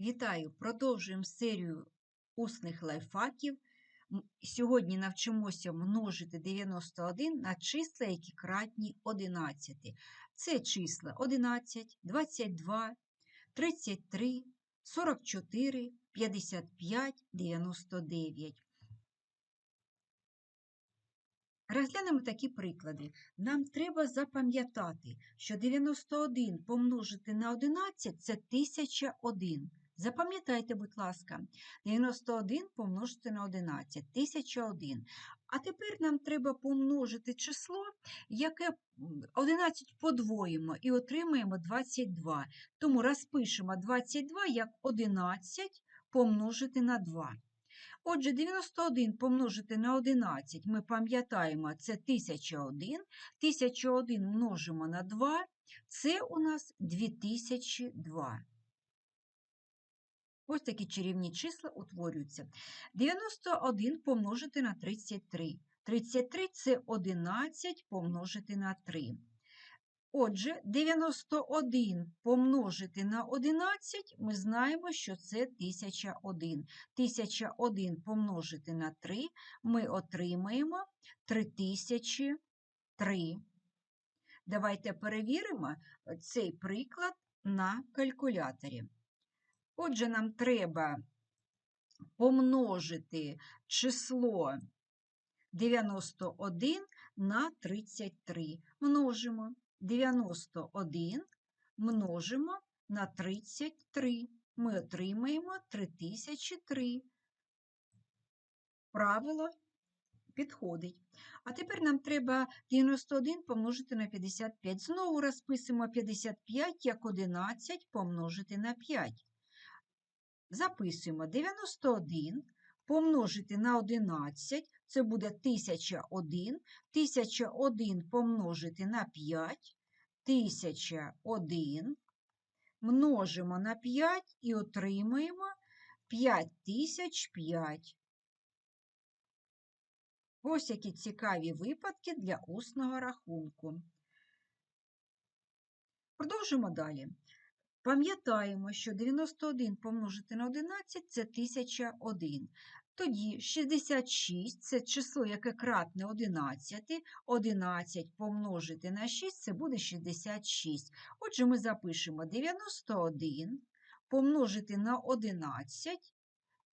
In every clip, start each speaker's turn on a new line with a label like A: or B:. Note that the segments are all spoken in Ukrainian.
A: Вітаю! Продовжуємо серію усних лайфхаків. Сьогодні навчимося множити 91 на числа, які кратні 11. Це числа 11, 22, 33, 44, 55, 99. Розглянемо такі приклади. Нам треба запам'ятати, що 91 помножити на 11 це 1001. Запам'ятайте, будь ласка, 91 помножити на 11 1001. А тепер нам треба помножити число, яке м, 11 подвоїмо і отримаємо 22. Тому розпишемо 22 як 11 помножити на 2. Отже, 91 помножити на 11, ми пам'ятаємо, це 1001. 1001 множимо на 2, це у нас 2002. Ось такі чарівні числа утворюються. 91 помножити на 33. 33 – це 11 помножити на 3. Отже, 91 помножити на 11, ми знаємо, що це 1001. 1001 помножити на 3, ми отримаємо 3003. Давайте перевіримо цей приклад на калькуляторі. Отже, нам треба помножити число 91 на 33. Множимо. 91 множимо на 33. Ми отримаємо 3003. Правило підходить. А тепер нам треба 91 помножити на 55. Знову розписуємо 55 як 11 помножити на 5. Записуємо 91 помножити на 11, це буде 1001. 1001 помножити на 5, 1001 множимо на 5 і отримаємо 5005. Ось які цікаві випадки для усного рахунку. Продовжимо далі. Пам'ятаємо, що 91 помножити на 11 це 1001. Тоді 66 це число, яке кратне 11. 11 помножити на 6 це буде 66. Отже, ми запишемо 91 помножити на 11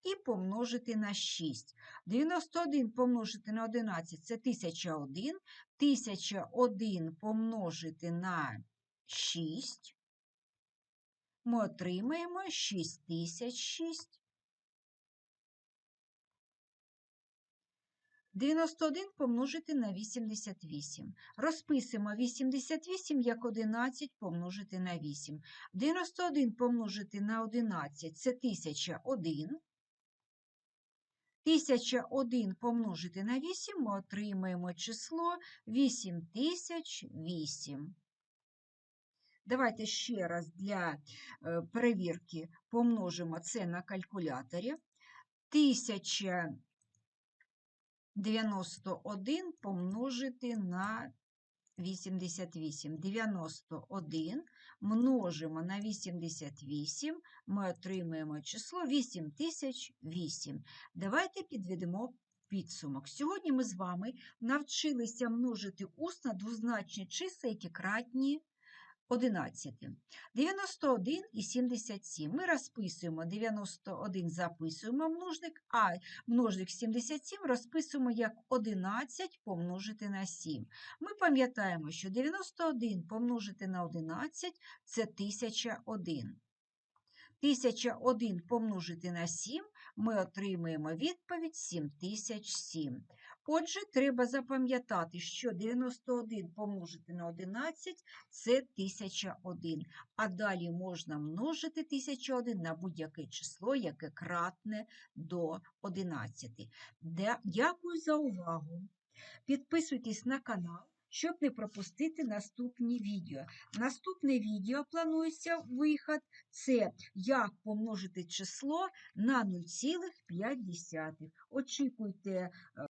A: і помножити на 6. 91 помножити на 11 це 1001. 1001 помножити на 6. Ми отримаємо 6006. 91 помножити на 88. Розписуємо 88 як 11 помножити на 8. 91 помножити на 11 це 1001. 1001 помножити на 8 ми отримаємо число 8008. Давайте ще раз для е, перевірки помножимо це на калькуляторі. 1091 помножити на 88. 91 множимо на 88, ми отримаємо число 8008. Давайте підведемо підсумок. Сьогодні ми з вами навчилися множити усно двозначні числа, які кратні 11. 91 і 77. Ми розписуємо 91, записуємо множник, а множник 77 розписуємо як 11 помножити на 7. Ми пам'ятаємо, що 91 помножити на 11 це 1001. 1001 помножити на 7 ми отримаємо відповідь 7007. Отже, треба запам'ятати, що 91 помножити на 11 це 1001. А далі можна множити 1001 на будь-яке число, яке кратне до 11. Дякую за увагу. Підписуйтесь на канал, щоб не пропустити наступні відео. Наступне відео планується виход. Це як помножити число на 0,5. Очікуйте. е,